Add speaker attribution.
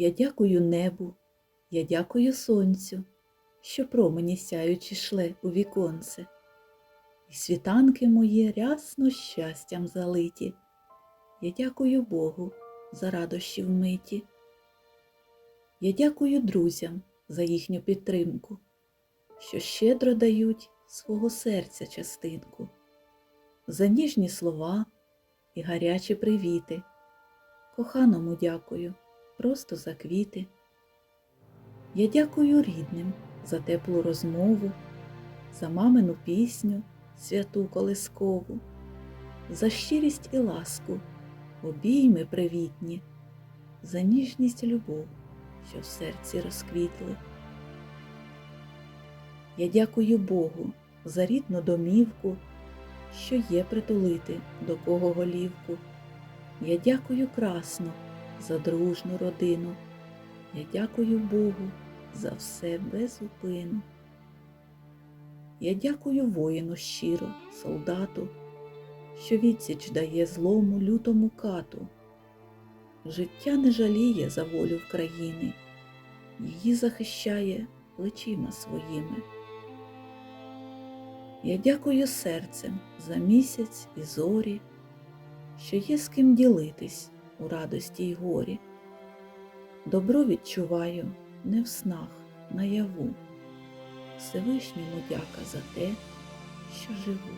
Speaker 1: Я дякую небу, я дякую сонцю, що промені сяючи шле у віконце. І світанки мої рясно щастям залиті. Я дякую Богу за радощі в миті. Я дякую друзям за їхню підтримку, що щедро дають свого серця частинку, за ніжні слова і гарячі привіти. Коханому дякую просто за квіти. Я дякую рідним за теплу розмову, за мамину пісню, святу колискову, за щирість і ласку, обійми привітні, за ніжність любов, що в серці розквітли. Я дякую Богу за рідну домівку, що є притулити до кого голівку. Я дякую красно за дружну родину. Я дякую Богу за все без зупину. Я дякую воїну щиро, солдату, що відсіч дає злому лютому кату. Життя не жаліє за волю в країни, її захищає плечима своїми. Я дякую серцем за місяць і зорі, що є з ким ділитись у радості й горі. Добро відчуваю не в снах, наяву. Всевишньому дяка за те, що живу.